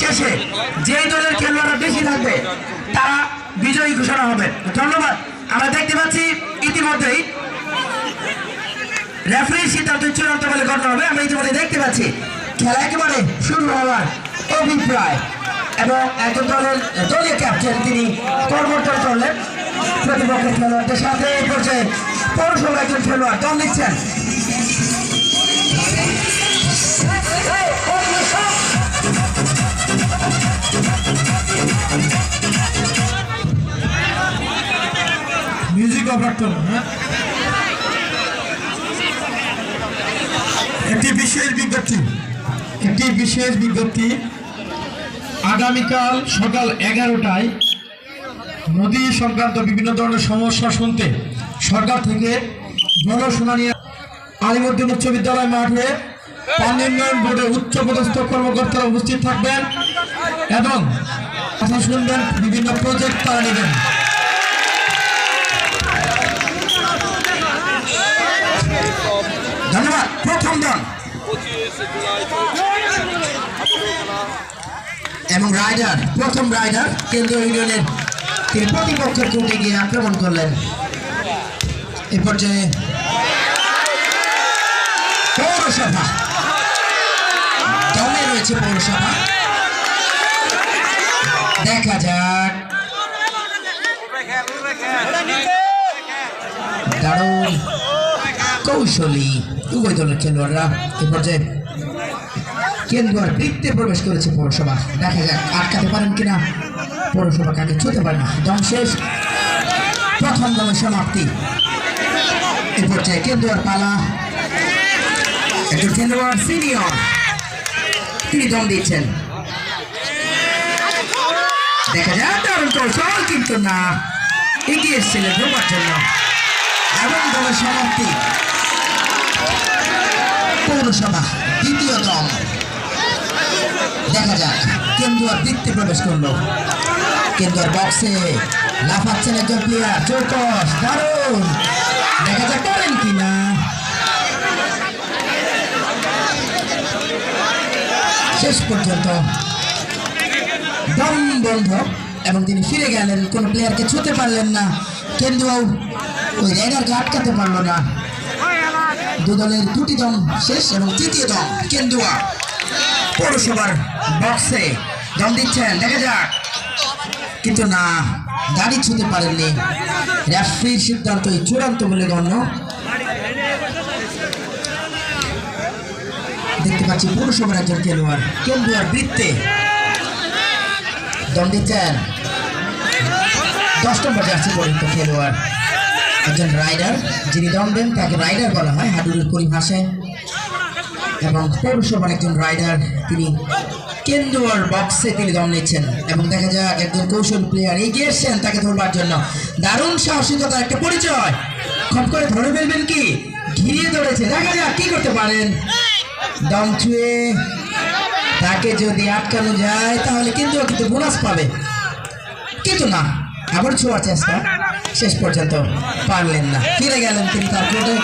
শেষে যে দলের খেলোয়াড়রা বেশি থাকবে, তারা বিজয়ী ঘোষণা হবে। ধন্যবাদ। আমরা দেখতে পাচ্ছি ইতিমধ্যেই রেফারি সিদ্ধান্ত চূড়ান্ত বলে গণ্য হবে। আমরা ইতিমধ্যে দেখতে পাচ্ছি খেলা একেবারে শুরু হওয়ার অভিপ্রায় এবং একজন দলের দলীয় ক্যাপ্টেন তিনি কর্মরত করলেন। প্রতিপক্ষের খেলোয়াড়দের সাথে পৌরসভার একজন খেলোয়াড় দল নিচ্ছেন। রাখতে হবে হ্যাঁ? একটি বিশেষ বিজ্ঞপ্তি, একটি বিশেষ বিজ্ঞপ্তি। আগামীকাল সকাল এগারোটায় নদী সংক্রান্ত বিভিন্ন ধরনের সমস্যা শুনতে সরকার থেকে জনশুনানি আলিমুদ্দিন উচ্চ বিদ্যালয় মাঠে পানি বোর্ডের উচ্চপদস্থ কর্মকর্তারা উপস্থিত থাকবেন এবং কথা শুনবেন বিভিন্ন প্রজেক্ট তারা নেবেন। এবং রাইডার, প্রথম রাইডার, কেন্দ্রীয় ইউনিয়নের তিনি প্রতিপক্ষের কোর্টে গিয়ে আক্রমণ করলেন। এ পর্যায়ে পৌরসভা। দমে রয়েছে পৌরসভা। দেখা যাক। দারুণ, কৌশলী উভয় দলের খেলোয়াড়রা। এ পর্যায়ে কেন্দ্র বৃত্তে প্রবেশ করেছে পৌরসভা। দেখা যাক আটকাতে পারেন কিনা। পৌরসভা কাকে ছুতে পারে না। দম শেষ। প্রথম দমের সমাপ্তি। এ পর্যায়ে কেন্দ্রর পালা। একজন খেলোয়াড় সিনিয়র। তিনি দম দিচ্ছেন। দেখা যাক, দারুণ কৌশল, কিন্তু না। এগিয়ে এসেছিলেন ঢোকার জন্য। এবং দলের সমাপ্তি। পৌরসভা। দেখা যাক। কেন্দুয়ার বৃত্তে প্রবেশ করল। কেন্দুয়ার বক্সে লাফাচ্ছেন একজন প্লেয়ার চৌকস, দারুণ। দেখা যাক করেন কিনা। শেষ পর্যন্ত দম বন্ধ এবং তিনি ফিরে গেলেন। কোনো প্লেয়ারকে ছুতে পারলেন না। কেন্দুয়াও ওই রেডারকে আটকাতে পারল না। দু দলের দুটি দম শেষ এবং তৃতীয় দম কেন্দুয়া পৌরসভার বক্সে দম দিচ্ছেন, দেখা যাক। কিন্তু না দাড়ি ছুতে পারেননি। রেফারির সিদ্ধান্তই চূড়ান্ত বলে গণ্য। দেখতে পাচ্ছি পৌরসভার একজন খেলোয়াড় কেন্দুয়ার বৃত্তে। দম দিচ্ছেন। দশ নম্বর জার্সি পরিণত খেলোয়াড়। একজন রাইডার, যিনি দম দেন, তাকে রাইডার বলা হয় হাডুরের পরিভাষায় এবং পৌরসভার একজন রাইডার, তিনি কেন্দুয়ার বক্সে তিনি দম নিচ্ছেন এবং দেখা যাক একজন কৌশল প্লেয়ার এগিয়ে এসছেন তাকে ধরবার জন্য। দারুণ সাহসিকতার একটা পরিচয়। খপ করে ধরে ফেলবেন কি? ঘিরিয়ে ধরেছে। দেখা যাক কি করতে পারেন। দম ছুঁয়ে তাকে যদি আটকানো যায়, তাহলে কিন্তু কিন্তু বোনাস পাবে। কিন্তু না, আবার ছোঁয়ার চেষ্টা। শেষ পর্যন্ত পারলেন না। ফিরে গেলেন তিনি তার কোর্টে।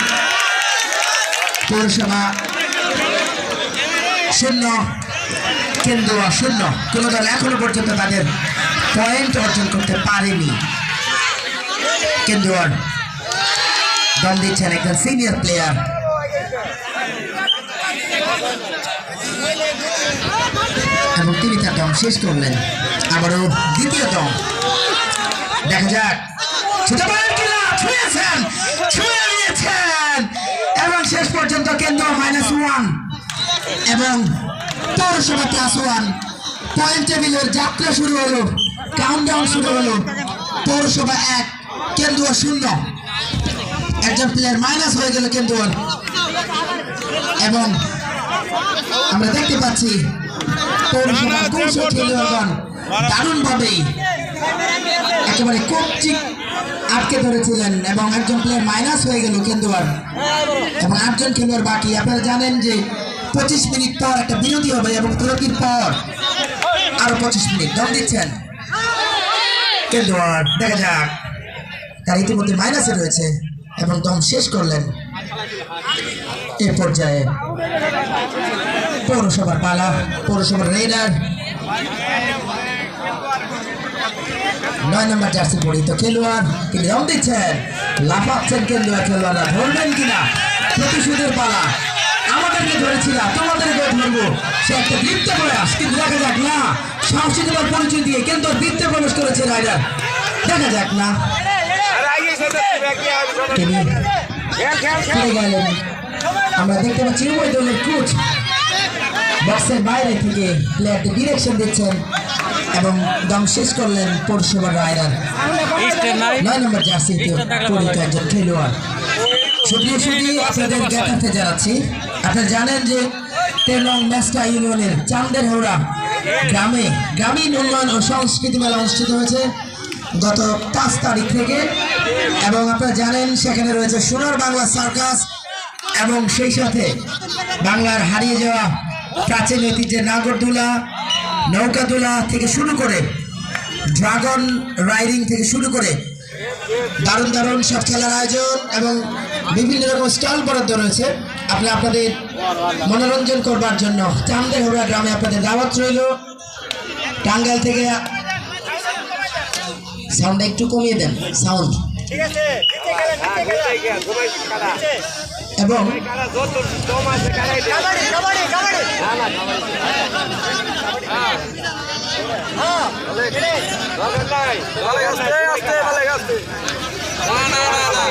পৌরসভা শূন্য। কেন্দ্র শূন্য কোনো দল এখনও পর্যন্ত তাদের পয়েন্ট অর্জন করতে পারেনি। কেন্দ্র দল দিচ্ছেন একজন সিনিয়র প্লেয়ার এবং তিনি তার দম শেষ করলেন। আবারও দ্বিতীয় দম। দেখা যাক। এবং শেষ পর্যন্ত কেন্দ্র মাইনাস ওয়ান এবং পৌরসভা প্লাস ওয়ান পয়েন্ট টেবিলের যাত্রা শুরু হলো কাউন্টডাউন শুরু হলো, পৌরসভা এক, কেন্দ্র শূন্য। একজন প্লেয়ার মাইনাস হয়ে গেল কেন্দ্র। এবং আমরা দেখতে পাচ্ছি, পৌরসভা খেলোয়াড়গণ দারুণভাবেই একেবারে কপচিক আটকে ধরেছিলেন এবং একজন প্লেয়ার মাইনাস হয়ে গেল কেন্দুয়ার এবং আটজন খেলোয়াড় বাকি। আপনারা জানেন যে পঁচিশ মিনিট পর একটা বিরতি হবে এবং বিরতির পর আরও পঁচিশ মিনিট। দম দিচ্ছেন? দেখা যাক। তার ইতিমধ্যে মাইনাসে রয়েছে এবং দম শেষ করলেন এ পর্যায়ে পৌরসভার পালা, পৌরসভার রেডার নয় নম্বর জার্সি পরিহিত খেলোয়াড়। তিনি দম দিচ্ছেন? লাফাচ্ছেন খেলোয়াড় খেলোয়াড়রা। ধরবেন কিনা? প্রতিশোধের পালা। আমাদেরকে ধরেছিল তোমাদেরকে ধরবো সে একটা বৃত্তে প্রয়াস কিন্তু দেখা যাক না সাহসী দেওয়ার পরিচয় দিয়ে কিন্তু বৃত্তে প্রবেশ করেছে রাইডার দেখা যাক না আমরা দেখতে পাচ্ছি উভয় দলের কোচ বক্সের বাইরে থেকে প্লেয়ারকে ডিরেকশন দিচ্ছেন এবং দম শেষ করলেন পৌরসভার রাইডার নয় নম্বর জার্সিতে পরিচিত একজন খেলোয়াড় সুপ্রিয় সুদী আপনাদের জ্ঞাতার্থে জানাচ্ছি আপনারা জানেন যে তেলং মেস্টা ইউনিয়নের চান্দের হাওড়া গ্রামে গ্রামীণ উন্নয়ন ও সংস্কৃতি মেলা অনুষ্ঠিত হয়েছে গত পাঁচ তারিখ থেকে। এবং আপনারা জানেন, সেখানে রয়েছে সোনার বাংলা সার্কাস এবং সেই সাথে বাংলার হারিয়ে যাওয়া প্রাচীন ঐতিহ্যের নাগরদোলা, নৌকাদোলা থেকে শুরু করে ড্রাগন রাইডিং থেকে শুরু করে দারুণ দারুণ সব খেলার আয়োজন এবং বিভিন্ন রকম স্টল বরাদ্দ রয়েছে। আপনি আপনাদের মনোরঞ্জন করবার জন্য চান্দে হোড়া গ্রামে আপনাদের দাওয়াত রইল। টাঙ্গাইল থেকে সাউন্ড একটু কমিয়ে দেন সাউন্ড এবং না না না।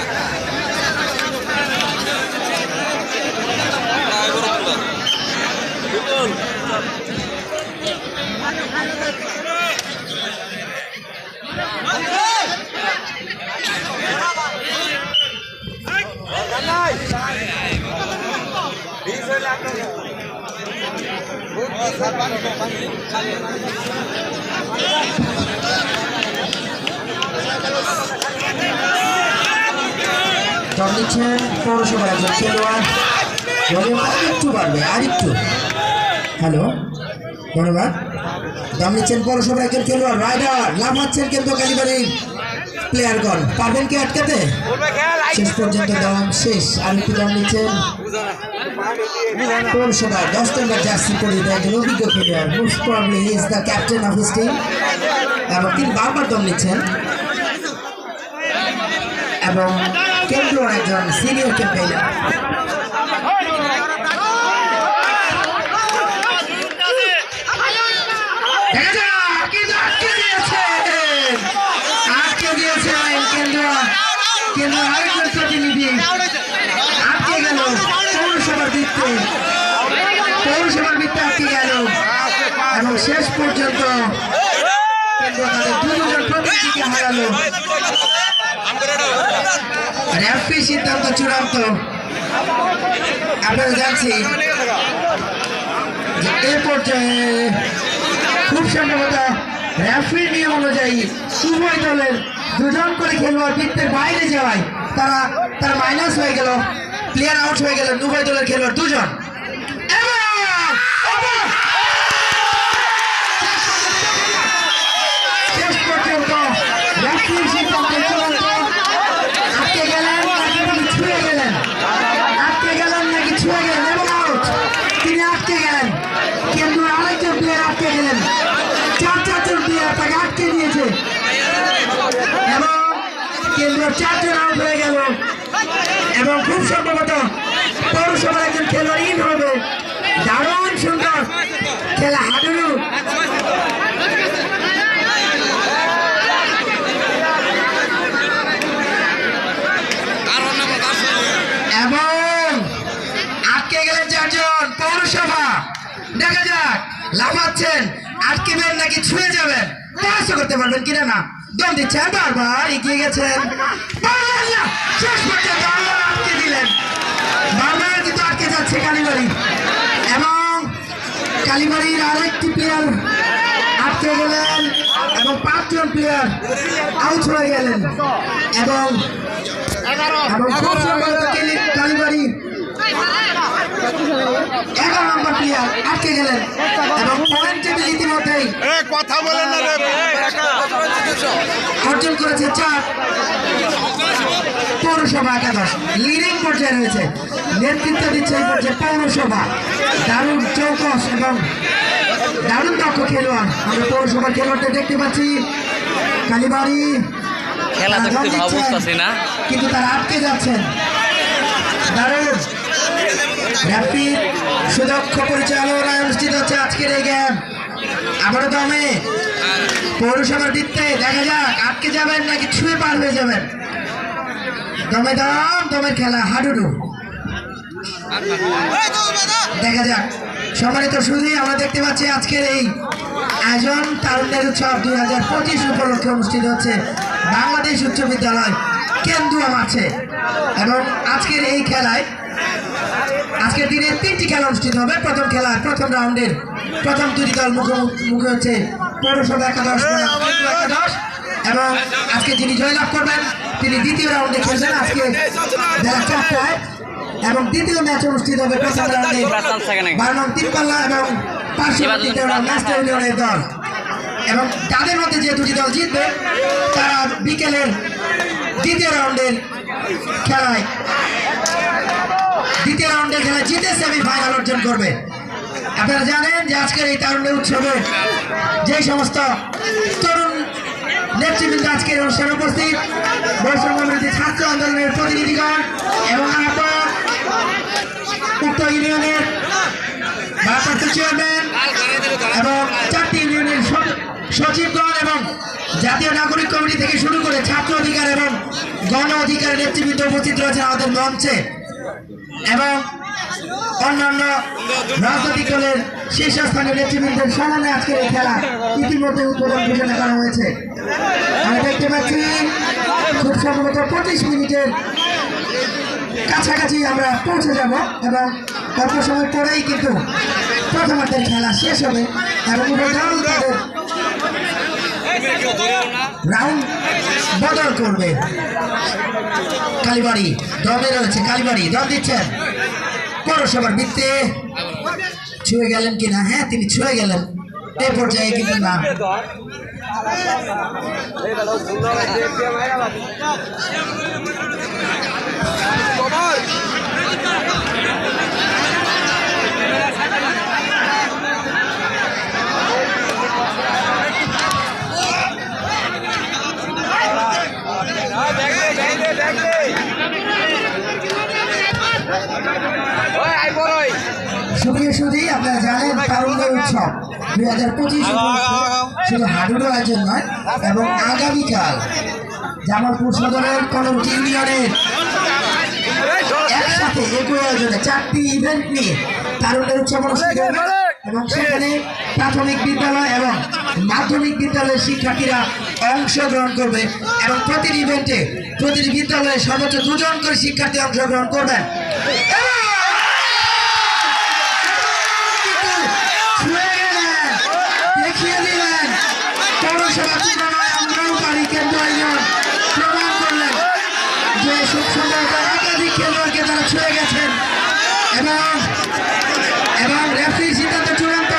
দম দিচ্ছেন পৌরসভার একজন খেলোয়াড়। ভলিউম আরেকটু বাড়বে আরেকটু হ্যালো ধন্যবাদ। দম নিচ্ছেন পৌরসভার একজন খেলোয়াড় রাইডার লাফাচ্ছেন কিন্তু কালীবাড়ির প্লেয়ারগণ পারবেন কি আটকাতে? শেষ পর্যন্ত দম শেষ। আর একটু দম নিচ্ছেন। পৌরসভার দশ নম্বর জার্সি পরিহিত একজন অভিজ্ঞ খেলোয়াড় most probably he is the captain of his team এবং তিনি বারবার দম নিচ্ছেন। এবং কেন্দ্র একজন সিনিয়র ক্যাম্পেইনার শেষ পর্যন্ত হারালো সিদ্ধান্ত চূড়ান্ত আপনারা জানছি এ পর্যায়ে খুব সম্ভবত রেফারি নিয়ম অনুযায়ী উভয় দলের দুজন করে খেলোয়াড় বৃত্তের বাইরে যাওয়ায় তারা তারা মাইনাস হয়ে গেল প্লেয়ার আউট হয়ে গেল উভয় দলের খেলোয়াড় দুজন এবং এবং শেষ পর্যন্ত রেফারির সিদ্ধান্ত চূড়ান্ত আটকে গেলেন নাকি ছুঁয়ে গেলেন আটকে গেলেন নাকি ছুঁয়ে গেলেন এবং আউট তিনি আটকে গেলেন কিন্তু আরেকজন প্লেয়ার আটকে গেলেন প্লেয়ার তাকে আটকে দিয়েছে। এবং কেন্দ্র চারজন আউট হয়ে গেল। এবং খুব সম্ভবত পৌরসভার একজন খেলোয়াড় ইন হবে। দারুণ সুন্দর খেলা হাডুরু এবং আটকে গেলেন চারজন পৌরসভা। দেখা যাক, লাফাচ্ছেন। আটকেবেন নাকি ছুঁয়ে যাবেন। পরাস্ত করতে পারবেন কিনা না? দম দিচ্ছেন বারবার এগিয়ে গেছেন। শেষ পর্যন্ত আটকে দিলেন। বারবার কিন্তু আটকে যাচ্ছে কালীবাড়ি। এবং কালীবাড়ির আরেকটি প্লেয়ার আটকে গেলেন এবং পাঁচজন প্লেয়ার আউট হয়ে গেলেন। এবং এবং খুব সম্ভবত কালী- কালীবাড়ি এগারো নম্বর প্লেয়ার আটকে গেলেন। এবং পয়েন্ট টেবিল ইতিমধ্যেই কথা বলেন না রে। অর্জন করেছে চার। পৌরসভা একাদশ লিডিং পর্যায়ে রয়েছে। নেতৃত্ব দিচ্ছে এই পর্যায়ে পৌরসভা। দারুণ চৌকস এবং দারুণ দক্ষ খেলোয়াড়। আমরা পৌরসভার খেলোয়াড়দের দেখতে পাচ্ছি। কালীবাড়ি খেলা দেখতে না? কিন্তু তারা আটকে যাচ্ছেন। দারুণ। র্যাপিড সুদক্ষ পরিচালনায় অনুষ্ঠিত হচ্ছে আজকের এই গেম আবারও দমে। পৌরসভার বৃত্তে দেখা যাক আটকে যাবেন নাকি ছুঁয়ে পার হয়ে যাবেন। দমে দম, দমের খেলা, হাডুডু। দেখা যাক। সম্মানিত শুধুই আমরা দেখতে পাচ্ছি আজকের এই আয়োজন তারুণ্যের উৎসব দুই হাজার পঁচিশ উপলক্ষে অনুষ্ঠিত হচ্ছে। বাংলাদেশ উচ্চ বিদ্যালয় কেন্দুয়া মাঠে এবং আজকের এই খেলায় আজকের দিনে তিনটি খেলা অনুষ্ঠিত হবে। প্রথম খেলা প্রথম রাউন্ডের প্রথম দুটি দল মুখোমুখি মুখে হচ্ছে পৌরসভা একাদশ একাদশ। এবং আজকে যিনি জয়লাভ করবেন। তিনি দ্বিতীয় রাউন্ডে খেলবেন আজকে বেলা চারটায়। এবং দ্বিতীয় ম্যাচ অনুষ্ঠিত হবে প্রথম রাউন্ডে বারো তিনপাল্লা এবং পার্শ্ববর্তী ইউনিয়নের দল। এবং তাদের মধ্যে যে দুটি দল জিতবে তারা বিকেলের দ্বিতীয় রাউন্ডের খেলায় দ্বিতীয় রাউন্ডের খেলায় জিতে সেমিফাইনাল অর্জন করবে। আপনারা জানেন যে আজকের এই তারুণ্য উৎসবে যে সমস্ত তরুণ নেতৃবৃন্দ আজকের অনুষ্ঠানে উপস্থিত, বৈষম্য বিরোধী ছাত্র আন্দোলনের প্রতিনিধিগণ এবং উক্ত ইউনিয়নের ভারপ্রাপ্ত চেয়ারম্যান এবং চারটি ইউনিয়নের সচিবগণ এবং জাতীয় নাগরিক কমিটি থেকে শুরু করে ছাত্র অধিকার এবং গণ অধিকারের নেতৃবৃন্দ উপস্থিত রয়েছেন আমাদের মঞ্চে। এবং অন্যান্য রাজনৈতিক দলের শীর্ষস্থানীয় নেতৃবৃন্দের সমন্বয়ে আজকের এই খেলা ইতিমধ্যে উদ্বোধন ঘোষণা করা হয়েছে। আমরা দেখতে পাচ্ছি, খুব সম্ভবত পঁচিশ মিনিটের কাছাকাছি আমরা পৌঁছে যাব এবং অল্প সময় পরেই কিন্তু প্রথমার্ধের খেলা শেষ হবে এবং রাউন্ড বদল করবে। কালীবাড়ি দমে রয়েছে কালীবাড়ি দম দিচ্ছেন। পৌরসভার বৃত্তে ছুঁয়ে গেলেন কিনা? হ্যাঁ তিনি ছুঁয়ে গেলেন। এই পর্যায়ে কিন্তু না আপনারা জানেন তারুণ্য উৎসব। দুই হাজার পঁচিশ শুধু আয়োজন নয় এবং আগামীকাল জামালপুর সদরের কলমটি ইউনিয়নের একসাথে একই আয়োজনে চারটি ইভেন্ট নিয়ে তারুণ্যের উৎসব অনুষ্ঠিত এবং সেখানে প্রাথমিক বিদ্যালয় এবং মাধ্যমিক বিদ্যালয়ের শিক্ষার্থীরা অংশগ্রহণ করবে এবং প্রতিটি ইভেন্টে প্রতিটি বিদ্যালয়ে সর্বোচ্চ দুজন করে শিক্ষার্থী অংশগ্রহণ করবেন একাধিক খেলোয়াড়কে ছুঁয়ে গেছেন। এবং রেফারি সিদ্ধান্ত চূড়ান্ত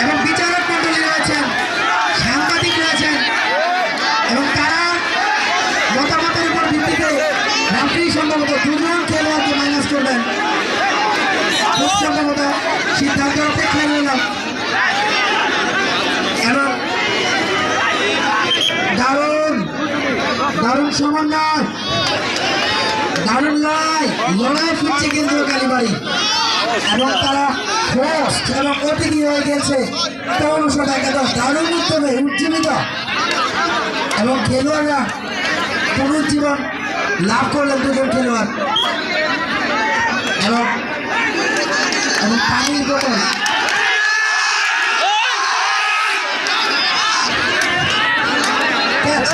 এবং বিচারক মন্ডলী রয়েছেন সাংবাদিক রয়েছেন এবং তারা মতামতের উপর ভিত্তিতে রেফারি সম্ভবত দুজন খেলোয়াড়কে মাইনাস করবেন খুব সম্ভবত সিদ্ধান্ত অপেক্ষায় রইলাম এবং দারুণ দারুণ সমন্বয়। দারুণ লড়াই লড়াই ফিরছে কিন্তু কালীবাড়ি। এবং তারা হোস্ট এবং অতিথি হয়ে গেছে। পৌরসভা একাদশ দারুণ উদ্যমে উজ্জীবিত। এবং খেলোয়াড়রা পুনরুজ্জীবন লাভ করলেন দুজন খেলোয়াড়। এবং এবং পানির Catch.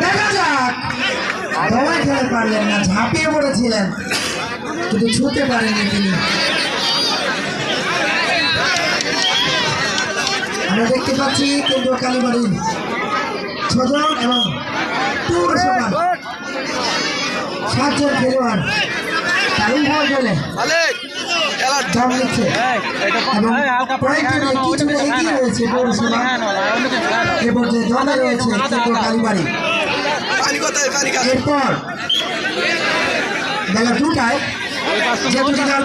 দেখা পারলেন না, ঝাঁপিয়ে পড়েছিলেন। কিন্তু ছুতে পারেননি তিনি। আমরা দেখতে পাচ্ছি কিন্তু কালীবাড়ির ছজন এবং পৌরসভা সাতজন খেলোয়াড়। দারুণ ভাবে গেলে। দম নিচ্ছে এবং কয়েকজনে কিছুটা এগিয়ে রয়েছে পৌরসভা এবং যে দলে রয়েছে কিন্তু কালীবাড়ি। এরপর বেলা দুটায় যে দুটি দল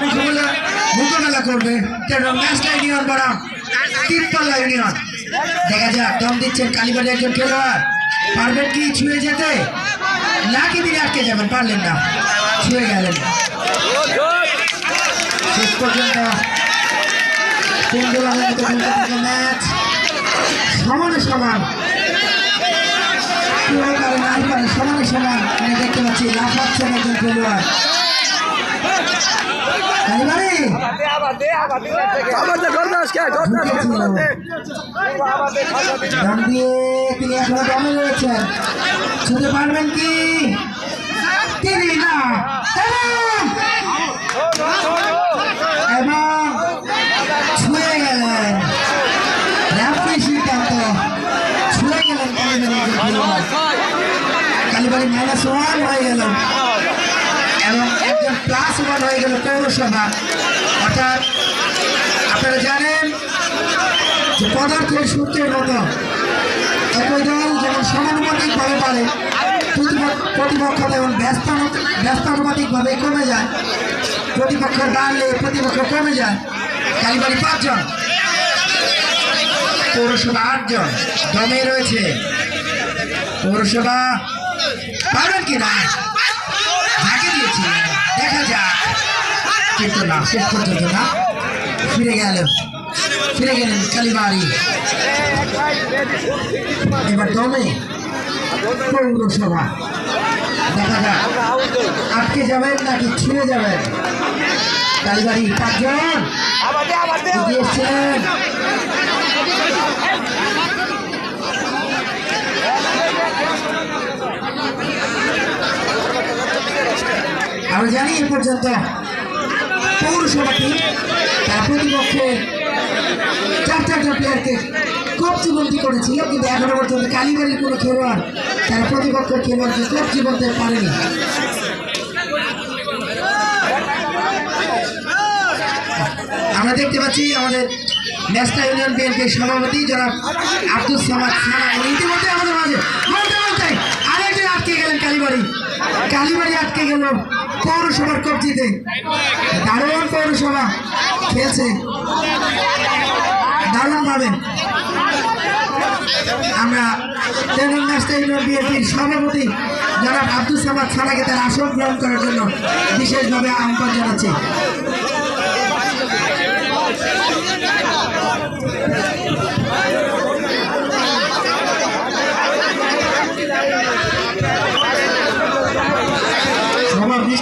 মোকাবেলা করবে কেন ম্যাচটা ইউনিয়ন বনাম তিনতলা ইউনিয়ন দেখা যাক দম দিচ্ছেন কালীবাড়ি একজন খেলোয়াড়। পারবেন কি ছুঁয়ে যেতে? নাকি তিনি আটকে যাবেন? পারলেন না। ছুঁয়ে গেলেন। শেষ পর্যন্ত ম্যাচ। সমানে সমান। সমানে সমান। আমি দেখতে পাচ্ছি, লাফাচ্ছেন একজন খেলোয়াড়। আমাদের দম দিয়ে তিনি এখনও দমে রয়েছেন ছুটে পারবেন কি তিনি না এবং ছুঁয়ে গেলেন র্যাফি সিদ্ধান্ত ছুঁয়ে গেলেন কালীবাড়ি কালীবাড়ি মাইনাস ওয়ান হয়ে গেল এবং একজন প্লাস ওয়ান হয়ে গেল পৌরসভা। অর্থাৎ আপনারা জানেন যে পদার্থের সূত্রের মতো একই দল যেমন সমানুপাতিকভাবে পারে, প্রতিপক্ষ যেমন ব্যস্তানু- ব্যস্তানুপাতিকভাবে কমে যায়, প্রতিপক্ষ বাড়লে প্রতিপক্ষ কমে যায়। কালীবাড়ি পাঁচজন, পৌরসভা আটজন, দমে রয়েছে। পৌরসভা পারবেন কি না ঝাঁকে দিয়েছি। দেখা যাক। কিন্তু না, শেষ পর্যন্ত না। ফিরে গেল। ফিরে গেলেন কালীবাড়ি। এবার দমে পৌরসভা। দেখা যাক, আটকে যাবেন নাকি ছুঁয়ে যাবেন? কালীবাড়ি পাঁচজন। আমাদের আমাদের এগিয়ে এসছেন আমরা জানি এ পর্যন্ত পৌরসভাটি তার প্রতিপক্ষে চার চারজন প্লেয়ারকে কোপ জীবনটি করেছিল, কিন্তু এখনও পর্যন্ত কালীবাড়ির কোনো খেলোয়াড় তার প্রতিপক্ষের খেলোয়াড়কে কোপ জীবনতে পারেনি। আমরা দেখতে পাচ্ছি আমাদের ন্যাশনাল ইউনিয়ন বিএনপির সভাপতি জনাব আব্দুল সামাদ সানা। ইতিমধ্যে আমাদের মাঝে বলতে বলতে আরেকজন আটকে গেলেন কালীবাড়ি। কালীবাড়ি আটকে গেল পৌরসভার কবজিতে। দারুণ পৌরসভা খেলছে। দারুণভাবে আমরা তেমন ন্যাশনাল ইউনিয়ন বিএনপির সভাপতি জনাব আব্দুল সামাদ সানাকে তার আসন গ্রহণ করার জন্য বিশেষভাবে আহ্বান জানাচ্ছি।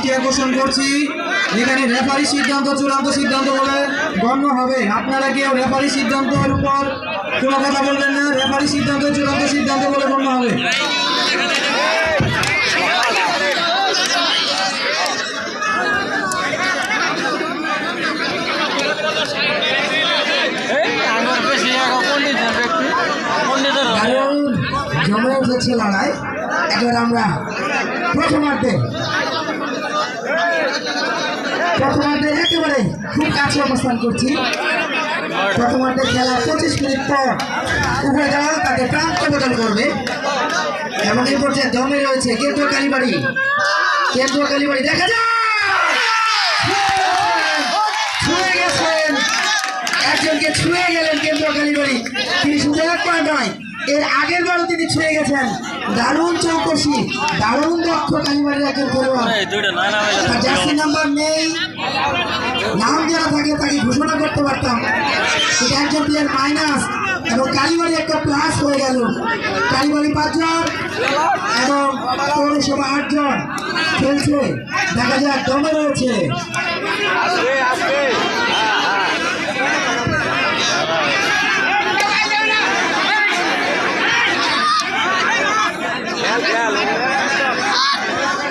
দৃষ্টি আকর্ষণ করছি। এখানে রেফারি সিদ্ধান্ত চূড়ান্ত সিদ্ধান্ত বলে গণ্য হবে। আপনারা কেউ রেফারি সিদ্ধান্তের উপর কোনো কথা বলবেন না? রেফারি সিদ্ধান্ত চূড়ান্ত সিদ্ধান্ত বলে গণ্য হবে। জমে উঠেছে লড়াই। এবার আমরা প্রথমার্ধে প্রথমার্ধে একেবারে খুব কাছে অবস্থান করছি। প্রথমার্ধে খেলা পঁচিশ মিনিট পর উভয় দল তাদের প্রান্ত বদল করবে। এবং এই পর্যায়ে দমে রয়েছে কেন্দ্র কালীবাড়ি। কেন্দ্র কালীবাড়ি, দেখা যায় ছুঁয়ে গেছেন। একজনকে ছুঁয়ে গেলেন কেন্দ্র কালীবাড়ি। তিনি শুধু একবার নয়, এর আগের বারও তিনি ছুঁয়ে গেছেন। দারুণ চৌকসি দারুণ দক্ষ কালীবাড়ির একজন খেলোয়াড়। জার্সি নাম্বার নেই। নাম দেওয়া থাকে তাকে ঘোষণা করতে পারতাম। কিন্তু একজন প্লেয়ার মাইনাস এবং কালীবাড়ি একটা প্লাস হয়ে গেল। কালীবাড়ি পাঁচজন এবং পৌরসভা আটজন খেলছে। দেখা যাক দমে রয়েছে।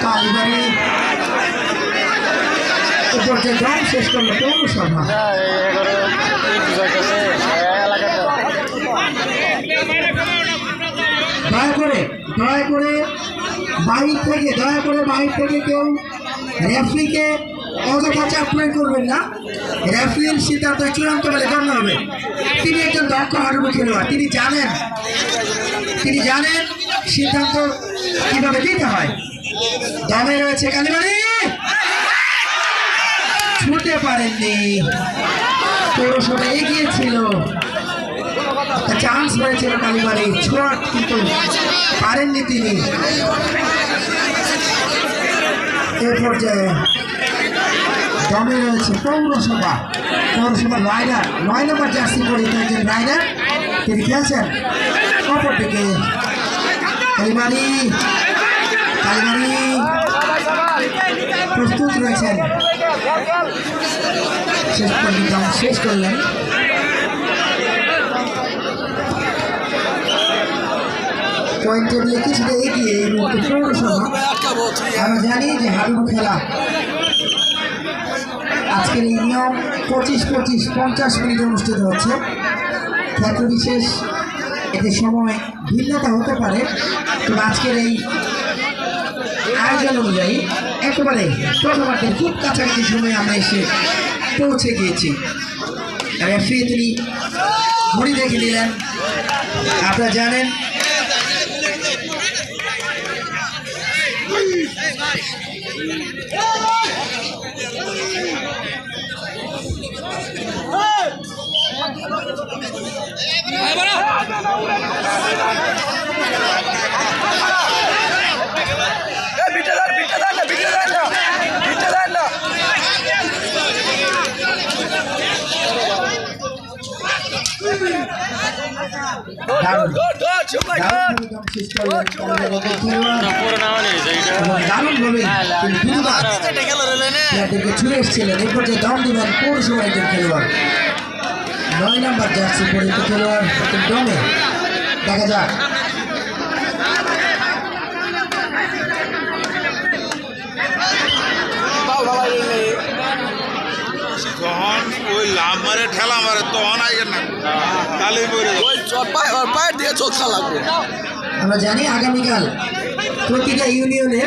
কালীবাড়ি দম শেষ করল পৌরসভা দয়া করে দয়া করে বাহির থেকে, দয়া করে বাইক থেকে কেউ রেফরিকে অযথা চাপ প্রয়োগ করবেন না। রেফরির সিদ্ধান্ত চূড়ান্ত বলে গণ্য হবে। তিনি একজন দক্ষ হাডুডু খেলোয়াড়। তিনি জানেন তিনি জানেন সিদ্ধান্ত কীভাবে দিতে হয়। দমে রয়েছে কালীবাড়ি। ছুটে পারেননি। পৌরসভা এগিয়ে ছিল চান্স হয়েছিল কালীবাড়ি। ছোট কিন্তু পারেননি তিনি। এ পর্যায়ে দমে রয়েছে পৌরসভা। পৌরসভা রাইডার নয় নম্বর জার্সি পরিহিত একজন রাইডার তিনি খেলছেন অপরদিকে কালীবাড়ি কালীবাড়ি প্রস্তুত রয়েছেন। শেষ পর্যন্ত শেষ করলেন। পয়েন্ট টেবিলে কিছুটা এগিয়ে এই মুহূর্তে পৌরসভা। আমরা জানি যে হাডুডু খেলা আজকের এই নিয়ম পঁচিশ পঁচিশ, পঞ্চাশ মিনিট অনুষ্ঠিত হচ্ছে। ক্ষেত্র বিশেষ, এতে সময় ভিন্নতা হতে পারে। তবে আজকের এই আয়োজন অনুযায়ী একেবারে প্রথমার্ধের খুব কাছাকাছি সময়ে আমরা এসে পৌঁছে গিয়েছি। রেফারি তিনি ঘড়ি দেখে নিলেন। আপনারা জানেন বিটে ছুঁড়ে এসেছিলেন এই পর্যায়ে খেলোয়াড় নয় নম্বর জার্সি পরিহিত খেলোয়াড় দমে দেখা যাক। যখন ওই লাভ মারে ঠেলা মারে তখন আইয়ের না। কালি ওই পায় পায়ের দিয়ে চোখা লাগবে। আমরা জানি আগামীকাল প্রতিটা ইউনিয়নে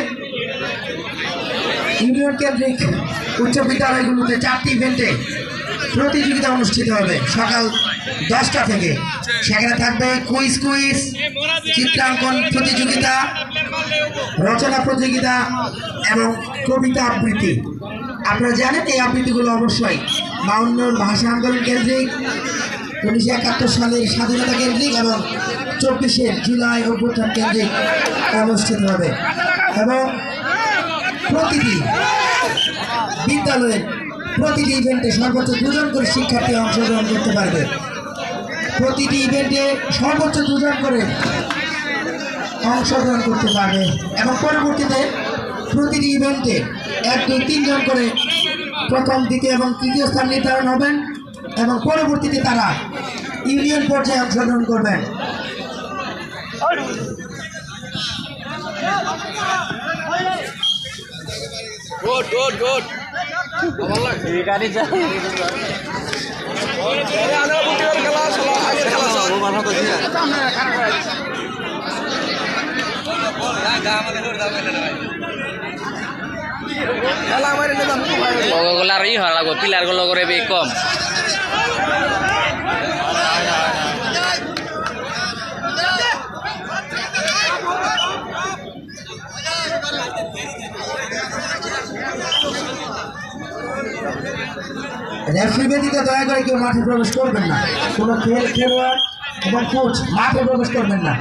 ইউনিয়ন কেন্দ্রিক উচ্চ বিদ্যালয়গুলোতে চারটি ইভেন্টে প্রতিযোগিতা অনুষ্ঠিত হবে। সকাল দশটা থেকে। সেখানে থাকবে কুইজ কুইজ, চিত্রাঙ্কন প্রতিযোগিতা, রচনা প্রতিযোগিতা এবং কবিতা আবৃত্তি। আপনারা জানেন এই আবৃত্তিগুলো অবশ্যই বাউন্নর ভাষা আন্দোলন কেন্দ্রিক, উনিশশো একাত্তর সালের স্বাধীনতা কেন্দ্রিক এবং চব্বিশে জুলাই অভ্যুত্থান কেন্দ্রিক অনুষ্ঠিত হবে। এবং প্রতিটি বিদ্যালয়ের প্রতিটি ইভেন্টে সর্বোচ্চ দুজন করে শিক্ষার্থী অংশগ্রহণ করতে পারবে। প্রতিটি ইভেন্টে সর্বোচ্চ দুজন করে অংশগ্রহণ করতে পারবে। এবং পরবর্তীতে প্রতিটি ইভেন্টে এক দুই তিনজন করে প্রথম দ্বিতীয় এবং তৃতীয় স্থান নির্ধারণ হবেন এবং পরবর্তীতে তারা ইউনিয়ন পর্যায়ে অংশগ্রহণ করবেন। গুড গুড গুড আমার লাগে গাড়ি যা আনা বুটি খেলা চলো আগের খেলা চলো। খেলা আমার নিলাম ওগুলার ই পিলারগুলো কম। রেফারি ব্যতীত দয়া করে কেউ মাঠে প্রবেশ করবেন না। কোনো খেল, খেলোয়াড় এবং কোচ মাঠে প্রবেশ করবেন না।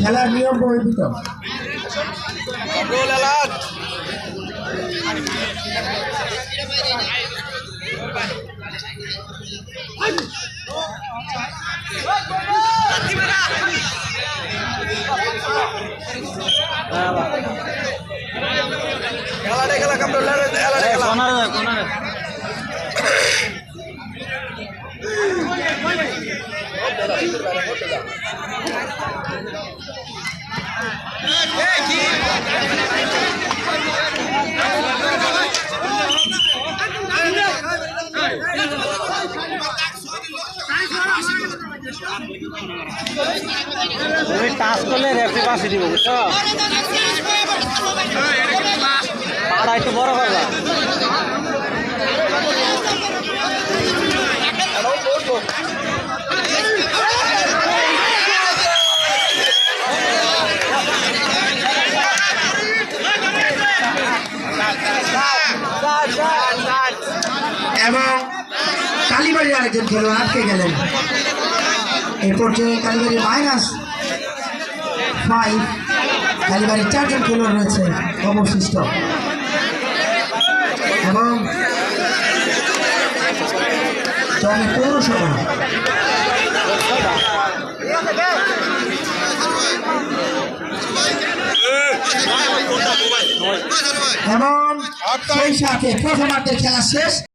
খেলার নিয়ম বহির্ভূত খেলাটা পাশে দিব, বুঝছ পাড়া একটু বড় করবা. এবং কালীবাড়ির আরেকজন খেলোয়াড় আটকে গেলেন এই পর্যায়ে কালীবাড়ি মাইনাস ফাইভ কালীবাড়ির চারজন খেলোয়াড় রয়েছে অবশিষ্ট। এবং পৌরসভা। এবং সেই সাথে প্রথমার্ধের খেলা শেষ।